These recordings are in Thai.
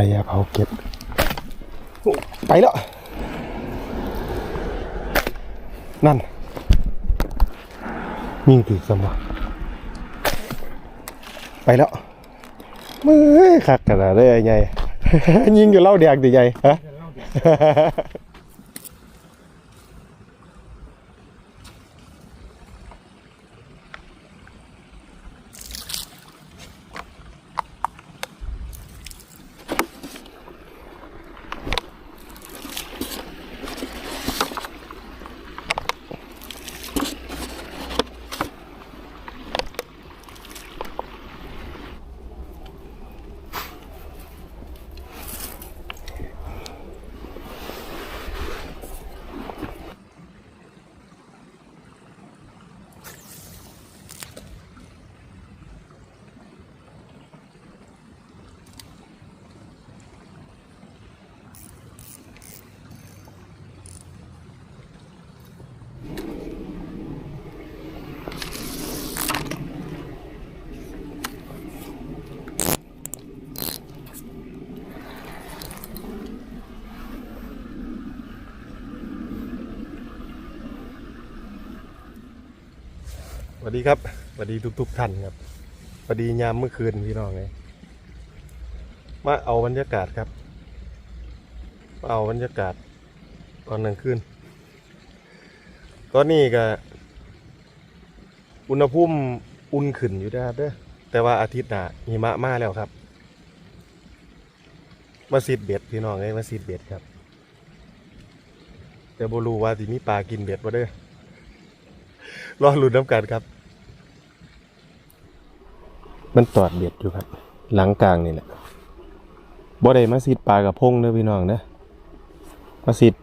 ระยะเผาเก็บ ไปแล้ว นั่นยิงถือสมอไปแล้วมือคักกันอะไรไอ้ไงยิงอยู่เล่าแดกดิไงฮะ วัสดีครับสวัสดีทุกๆท่านครับสวัสดียามเมื่อคืนพี่น้องไงมาเอาบรรยากาศครับมาเอาบรรยากาศตอนกลางคืนตอนนี้ก็อุณหภูมิอุ่นขึ้นอยู่นะครับเด้อแต่ว่าอาทิตย์หน้าหิมะมาแล้วครับ มาซีดเบ็ดพี่น้องไงมาซีดเบ็ดครับแต่บรูว่าสิมีปลากินเบ็ดบ่เด้อรอหลุ้นน้ำกันครับ มันตอดเบ็ดอยู่ครับ หลังกลางนี่แหละบ่ได้มาซีดปลากระพงเด้อพี่น้องเด้อมาซีด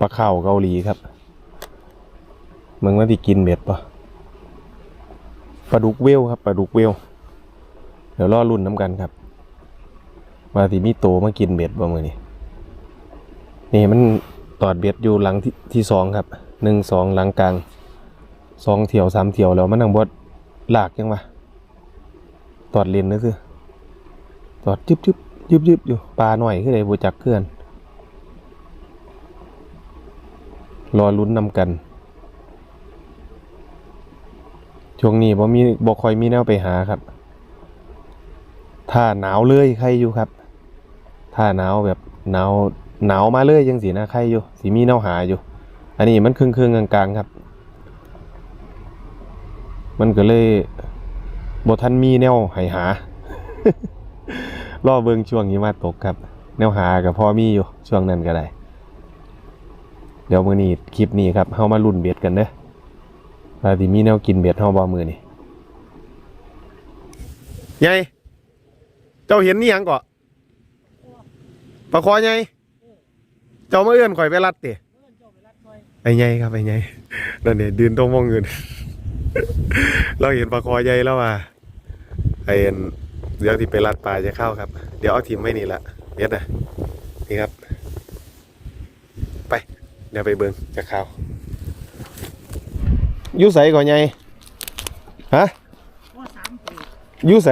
ปลาเข่าเกาหลีครับมึงว่าที่กินเบ็ดปะปลาดุกเวลครับปลาดุกเวลเดี๋ยวรอรุ่นน้ำกันครับว่าที่มีโตมากินเบ็ดบ่มือนี่นี่มันตอดเบ็ดอยู่หลังที่ที่สองครับหนึ่งสองหลังกลางสองเที่ยวสามเที่ยวแล้วมันนั่งบดลากยังวะ ตอดเลนนะคือตอดยึบยึบยึบยึบอยู่ปลาหน่อยขึ้นเลยบูจักเพื่อน รอลุ้นนำกัน ช่วงนี้บ่มีบ่คอยมีแนวไปหาครับ ถ้าหนาวเลยใครอยู่ครับ ถ้าหนาวแบบหนาวหนาวมาเลยยังสีนะใครอยู่สีมีแนวหาอยู่ อันนี้มันครึ่งครึ่งกลางๆครับ มันก็เลย บทันมีแนวให้หา รอเบิงช่วงนี้มาตกครับ แนวหากับพอมีอยู่ช่วงนั้นก็ได้ เดี๋ยวมือนี้คลิปนี้ครับเฮามาลุ่นเบ็ดกันเด้อว่าสิมีแนวกินเบ็ดเฮาบ่มือนี้ไงเจ้าเห็นนี่ยังก่อปลาคอไงเจ้ามาเอื้อนข่อยไปรัดติไอ้ไงครับไอ้ไงนั่นเนี่ยดืนตรงมองเงิน เราเห็นปลาคอใหญ่แล้วว่าไอ้อันเดี๋ยวที่ไปรัดปลาจะเข้าครับ เดี๋ยวเอาทีมไว้นี่ละเบ็ดนะนี่ครับ ไป เดี๋ยวไปเบิงจะเข้ายูใสก่อนไงฮะยูใส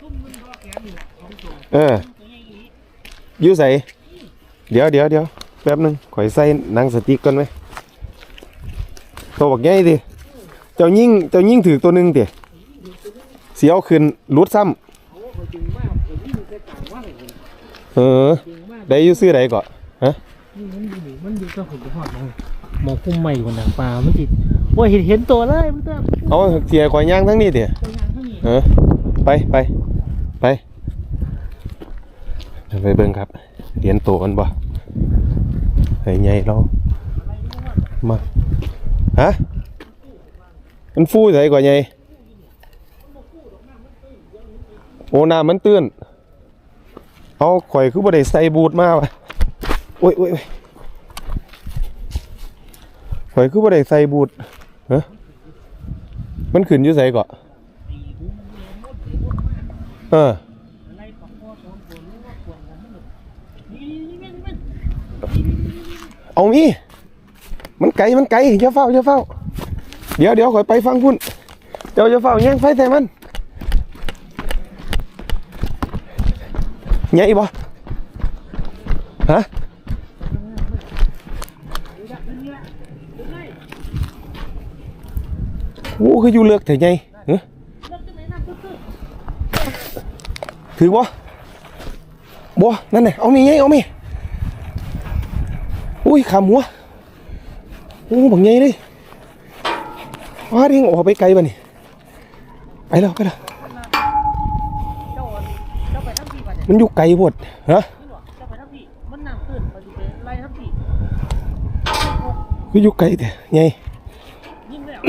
ซุ่มมึงรออยู่สองตัวเออตัวใหญ่อีกอยูใสเดี๋ยวเดี๋ยวเดี๋ยวแป๊บหนึงข่อยใส่นังสติกก่อนไหมตัวบักใหญ่ดิ เจ้ายิ่งเจ้ายิ่งถือตัวหนึ่งดิเสียวขึ้นรุดซ้โอ้เขาจึงมากเขาวิ่งไปต่างว่าเลยำเออจึงมากได้อยูซื้อใดก่อนนี่มันอยู่มันอยู่ก็หุ่นหอดมองมองพุ่มใหม่บนหนังปลามันติดโอ้ยเห็นเห็นตัวเลยมันเติมเอาเสียข่อยย่างทั้งนี้ดิตัวงานเท่านี้เออไปไปไปเดี๋ยวไปเบิ่งครับเหรียญโตกันบ่ไอ้ใหญ่เรามาฮะ มันฟูใส่กว่าใหญ่โอ้น้ำมันตื้น เอาข่อยคือบ่ได้ใส่บูทมาวะโอ้ยโอ้ยข่อยคือบ่ได้ใส่บูทฮะมันขึ้นอยู่ไสก่อนเออเอามีมันไกลมันไกลอย่าเฝ้าอย่าเฝ้า เดี๋ยวเดี๋ยวขอยไปฟังพุ่นเดี๋ยวอย่าเฝ้าแย่งไฟใส่มันใหญ่บ่ฮะโอ้คืออยู่เลือกแต่ไงเอ้อถือบ่บ่นั่นน่ะเอามีไงเอามีอุ้ยขามหัวโอ้บังไงเลย ว้าเด้งออกไปไกลบ่นี่ไปแล้วไปแล้วเจ้าเจ้าไปทั้งพี่ป่ะเนี่ยมันอยู่ไกลหมดฮะนี่หรอเจ้าไปทั้งพี่มันน้ำตื้นไปดิไปไล่ทั้งพี่คืออยู่ไกลแต่ไงยิ่งแล้ว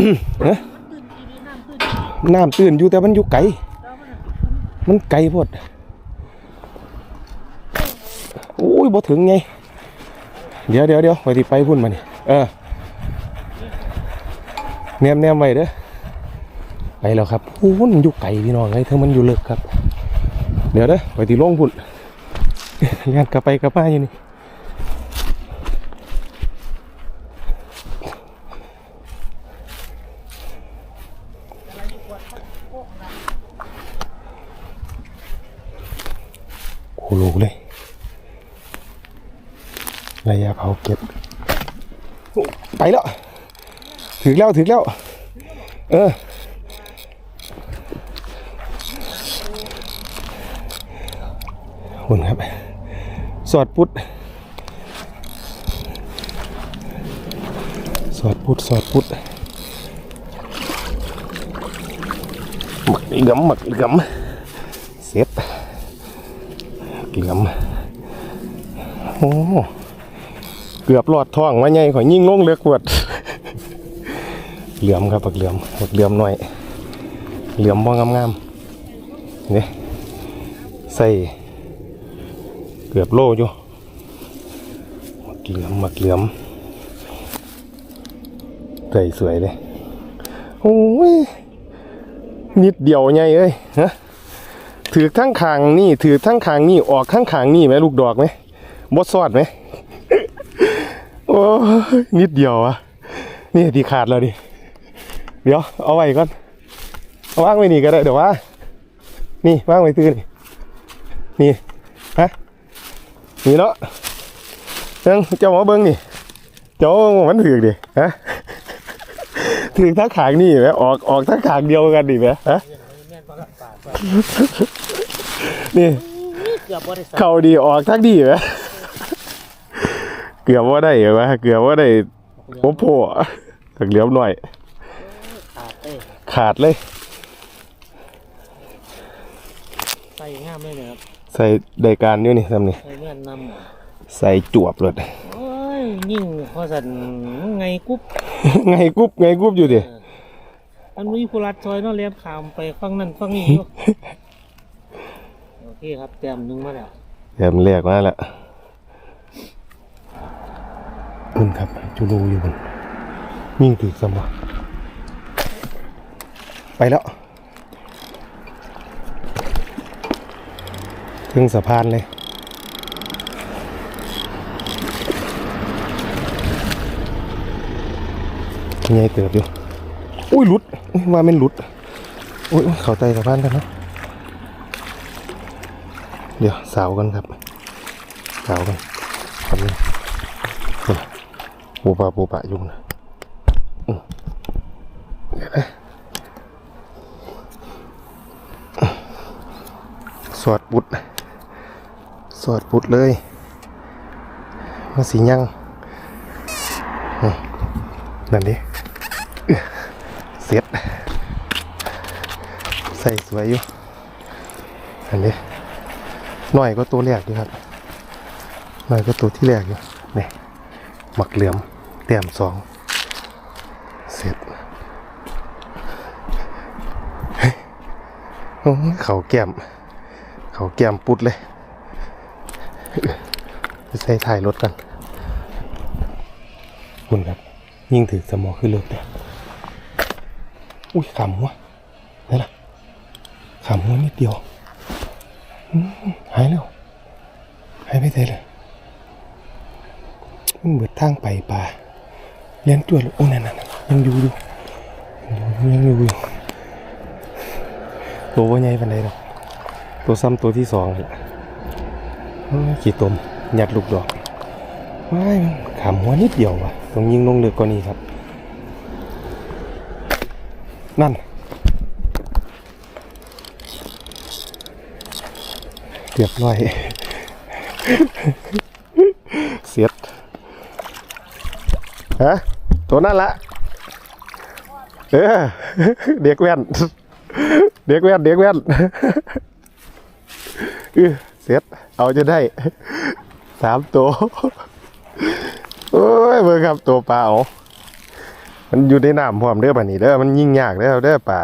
ฮะมันตื้นอีดีน้ำตื้นอีดีน้ำตื้นอยู่แต่มันอยู่ไกลเจ้ามันน่ะมันไกลหมดโอ้ยบ่ถึงไง เดี๋ยวเดี๋ยวเดี๋ยวไปที่ไปพุ่นมานี่เออ แนมแนมไว้เด้อไปแล้วครับโอ้ยมันอยู่ไกลพี่น้องไอ้เธอมันอยู่เลิกครับ เดี๋ยวเด้อไปที่ลงพุ่นงานกลับไปกลับมาอยู่นี่โอ้โหเลยระยะเผาเก็บ ไปแล้ว ถึงแล้วถึงแล้ว เออคุณครับ สอดพุทธสอดพุทธสอดพุทธหมักเหลือมหมักเหลือมเสร็จเหลือมโอ้ เกือบหลอดท้องมาใหญ่ขอยยิ่งลงเลือกวด เหลือมครับปักเหลือมปักเหลือมหน่อย เหลือมบ่งงามๆเนี่ใส่เกือบโลอยู่หมักเหลือมหมักเหลือมใส่สวยเลยโอ้ยนิดเดียวไงเอ้ยฮะถือทั้งขางนี่ถือทั้งขางนี่ออกทั้งขางนี่ไหมลูกดอกไหมบดซอดไหมโอ้ยนิดเดียวอะนี่ทีขาดแล้วดิ เดี๋ยวเอาไว้ก่อนเอาว่างไว้นี่ก็ได้เดี๋ยวว่า นี่ว่างไว้ตื้อนี่นี่ฮะนี่เนาะเอิงเจ้าหมอเบิ้งนี่เจ้ามันถือดิฮะถือทั้งขางนี่ไหมออกออกทั้งขางเดียวกันดิไหมฮะแม่นปลาละปากปลานี่เข้าดีออกทั้งดีไหมเกือบว่าได้ไหมเกือบว่าได้โอ้โหถักเหลียวหน่อย ขาดเลยใส่งามเลยนะครับใส่ได้การอยู่นี่ทำนี่ใส่เงื่อนนำหมดใส่จวบเลยโอ้ยยิ่งพอสันไงกุ๊บ ไงกุ๊บไงกุ๊บอยู่ดิมันมีผู้รัดซอยเนาะเลียบขามไปฟังนั่นฟังนี้อยู่โอเคครับแต้มหนึงมาแล้วเดี๋ยวมันเรียกมาแล้วคุณครับจูรูอยู่บนยิ่งถือสมบั ไปแล้ว ถึงสะพานเลย ใหญ่เติบอยู่ อุ้ยหลุดว่าเป็นหลุด อุ้ยเขาไตสะพานกันนะเดี๋ยวสาวกันครับ สาวกันทำนี่ปูปลาปูปลายุ่งนะเดี๋ยวนะ ดบุดสอดบุดเลยมาสียังอืมนั่นดิเสร็จใส่สวยอยู่อันนี้หน่อยก็ตัวแรกอยู่ครับหน่อยก็ตัวที่แรกอยู่นี่หมักเหลือมเตรียมสองเสร็จเฮ้ยโอ้ยเขาแก้ม เขาแก้มปุดเลยไปใส่ถ่ายรถกันคุณครับ ยิ่งถือสมอขึ้นรถเนี่ยอุ้ยขำวะนี่ล่ะขำวะนิดเดียวหายแล้วหายไปเลย มันเบิดทางไปป่าเลี้ยนตัวโอ้นั่นนั่นนั่นยังอยู่อยู่ยังอยู่อยู่ตัวว่าใหญ่ปานใดหรอก ตัวซ้ำตัวที่สองแหลยขี่ตมหยัดลูกดอกว้ายมันขามหัวนิดเดียววะต้องยิงลงเลึกกว่านี้ครับ นั่นเรียบร้อย เสียดฮะตัวนั่นละเออเด็กแว่นเด็กแว่นเด็กแว่น เออเสร็จเอาจะได้สามตัวโอ้ยเบิ่งครับตัวปลาเอามันอยู่ในน้ำพร้อมเด้อป่านี้เด้อมันยิ่งยากเด้อเด้อปลา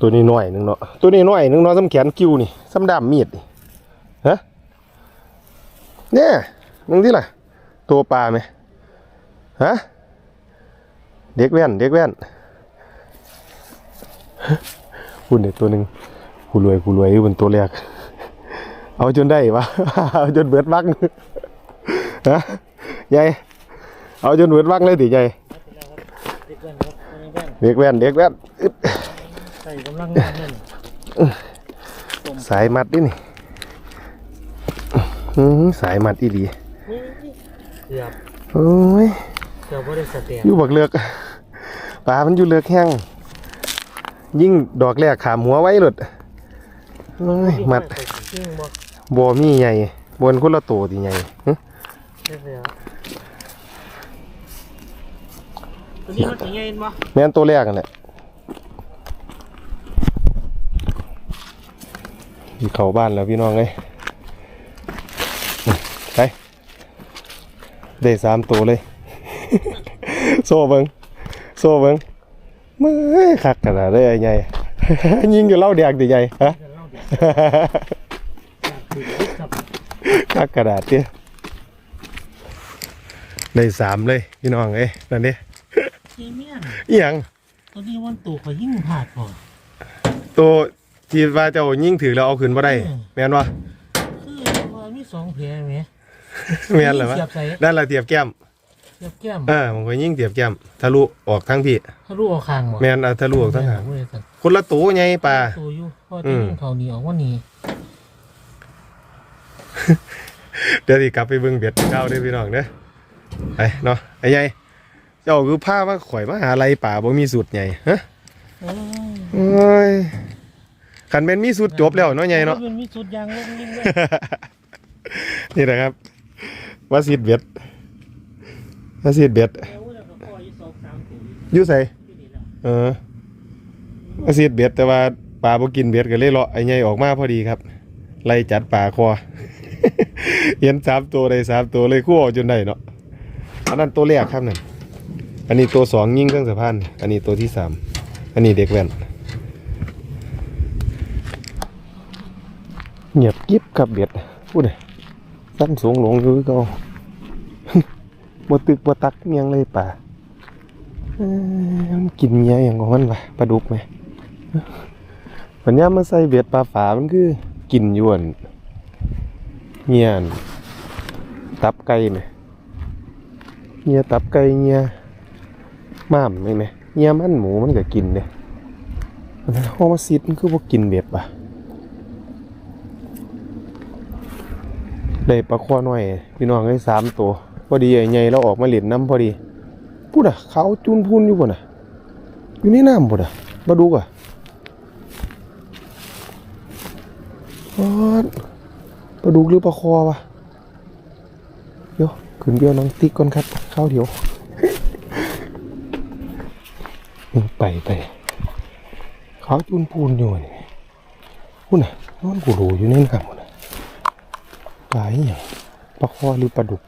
ตัวนี้หน้อยหนึงเนาะตัวนี้หน้อยหนึงเนาะสำแขนกิ้วนี่สำดามมีดนี่ฮะเนี่ยนึงที่ล่ะ ตัวปลาไหมฮะเด็กแว่นเด็กแว่นคุณเด็กตัวหนึ่ง กูรวยกูรวยอยู่บนตัวแรก เอาจนได้วะเอาจนเบิดวักฮะยายเอาจนเบิดวักเลยติยายเด็กแว่นครับเด็กแว่นเด็กแว่นเด็กแว่นอึ๊บใส่กำลังงานนั่นสายมัดดินี่อื้อหือสายมัดอีหลีเกือบโอ้ยเกือบว่าได้สเตียอยู่บักเลือกปลามันอยู่เลือกแห้งยิ่งดอกแรกขามหัวไว้หลด โอ้ยมัดจริงบ่บัวมีใหญ่บนคนละตัวที่ใหญ่หึได้แล้วตัวนี้มันถึงไงเห็นบ่แม่นตัวแรกกันแหละอยู่เข้าบ้านแล้วพี่น้องเลยไปได้สามตัวเลย โซ่เบิงโซ่เบิงมือคักขนาดได้ใหญ่ยิงอยู่เล่าแดงดิใหญ่ฮะ คือกับคักกระดาษเนี่ยได้สามเลยพี่น้องเอ้ยนั่นเด้เจเมียนอีหยังตัวนี้วันตู่เขายิ่งผาดก่อนตัวที่ว่าเจ้ายิ่งถือแล้วเอาขึ้นมาได้อืมแม่นวะคือว่ามีสองแผลไหมแม่นเหรอวะเสียบใส่นั่นละเทียบแก้ม เสียบแก้มเออผมก็ยิ่งเทียบแก้มทะลุออกทั้งพี่ทะลุเอาคางบ่แม่นเอาทะลุออกทั้งหางเว้ยสันคนละตัวไงปลาตัวอยู่เพราะอืที่มยิงเขาหนีออกว่าหนีเดี๋ยวสิกลับไปเบิ่งเบ็ดเจ้าเด้อพี่น้องเด้อไปเนาะไอ้ใหญ่เจ้าคือผ้าว่าข่อยมาหาอะไรป่าบ่มีสูตรใหญ่ฮะเอ้ยโอ้ยคันแม่นมีสูตรจบแล้วเนาะใหญ่เนาะมันมีสุดยางลงยิงเลยนี่นะครับว่าสีดเบ็ด ว่าสีดเบ็ดอยอยู่สองสามตัวอยู่ใส่เออว่าสีดเบ็ดแต่ว่าปลาบ่กินเบ็ดก็เลยเลาะไอ้ใหญ่ออกมาพอดีครับ ไล่จัดปลาคอเห็นสามตัวได้สามตัวเลยคู่เอจนได้เนาะอันนั้นตัวแรกครับนั่นอันนี้ตัวสองยิ่งเครื่องสะพานอันนี้ตัวที่สามอันนี้เด็กแว่นเงียบกิ๊บกับเบ็ดพูดเลยสั้นสูงหลงอยู่คือเก็ บ่ตึกบ่ตักอิหยังเลยป่าเอ้ยมันกินเมียอย่างของมันวะปลาดุกไหมปัญญามาใส่เบ็ดปลาฝามันคือกินยวนเงี้ยนตับไก่ไหมเงี้ยตับไก่เงี้ยม้ามไหมไหมเงี้ยมันหมูมันก็กินเด้ห้องมาซิดมันคือบ่กินเบ็ดปะได้ปลาข้อน้อย พี่น้องได้สามตัว อดีใหญ่เราออกมาเล่นน้ำพอดีพูดอะเขาจูนพูนอยู่บ่น่ะอยู่ในน้ำบ่น่ะมาดูก่ะปอดปลาดุกหรือปลาคอวะเดี๋ยวขึ้นเบี้ยวน้องติ๊กก่อนครับข้าวเดี๋ยวไปไปเขาจูนพูนอยู่นี่พูดน่ะนอนกูรูอยู่ในน้ำบ่น่ะปลาอย่างปลาคอหรือปลาดุก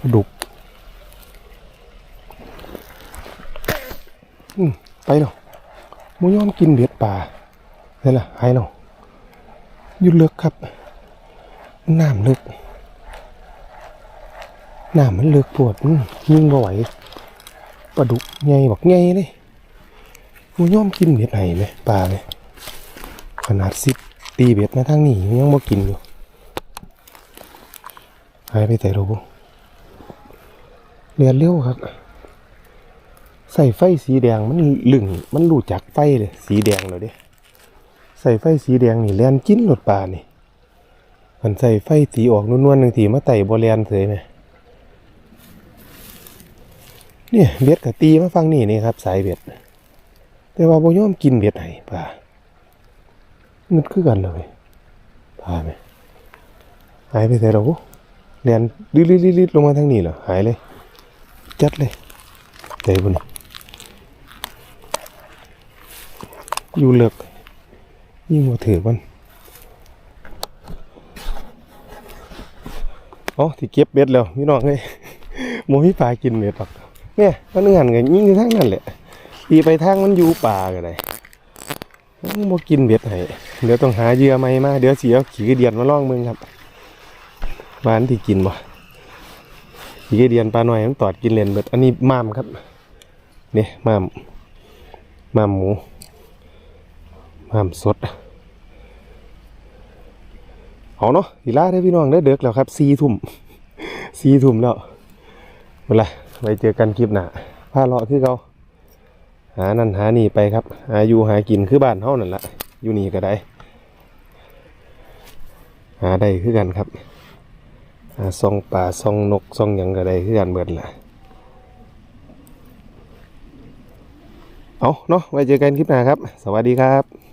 ปลาดุก อืมไปแล้วห มูยอมกินเบ็ดป่านี่นล่ะหายแล้วอยุดเลิกครับน้ำเลิกน้ำมันเลิกปวดยิ่งบ่ไหวปลาดุกใหญ่บักใหญ่เลยมูยอมกินเบ็ดไหนไหมปลาไหมขนาดสิบตีเบ็ดมาทางนี้ยังบ่กินอยู่หายไปแต่รู้เรียนเร็วครับ ใส่ไฟสีแดงมันลึงมันรู้จักไฟเลยสีแดงแล้วเด้ใส่ไฟสีแดงนี่แลนกินรถปลานี่มันใส่ไฟสีออกนวลๆหนึ่งทีมาไต่บแลนเสยไหมเนี่ยเบ็ดกับตีมาฟังนี่นี่ครับสายเบ็ดแต่ว่าบ่ยอมกินเบ็ดให้ปลาเงึดคือกันเลยปลาไหมหายไปใส่เราแลนลิดๆๆๆลงมาทางนี้เหรอหายเลย จัดเลยใจบุญ อยู่เลิกยิ่งมาถือมันอ๋อที่เก็บเบ็ดแล้วพี่น้องเอ้ยโมพี่ปลากินเบ็ดหรอกเนี่ยมันเงื่อนกันยิ่งทั้งนั้นแหละตีไปทางมันอยู่ป่ากันเลยโมกินเบ็ดให้เดี๋ยวต้องหาเยื่อใหม่มาเดี๋ยวเสียขี่เดียนมาล่องมึงครับบ้านที่กินบ่ขี่เดียนปลาหน่อยมันตอดกินเลนเบิดอันนี้มามครับเนี่ยมามมามหมู มามสด เอาเนาะอีลาได้พี่น้องได้เด็กแล้วครับสี่ทุ่มสี่ทุ่มแล้วเวลาไว้เจอกันคลิปหน้าพาเลาะคือเขาหานั่นหานี่ไปครับหาอยู่หากินคือบ้านเฮานั่นละอยู่นี่ก็ได้ หาได้คือกันครับหาซองป่าซองนกซองหยังก็ได้คือกันเบิดละเอาเนาะไว้เจอกันคลิปหน้าครับ สวัสดีครับ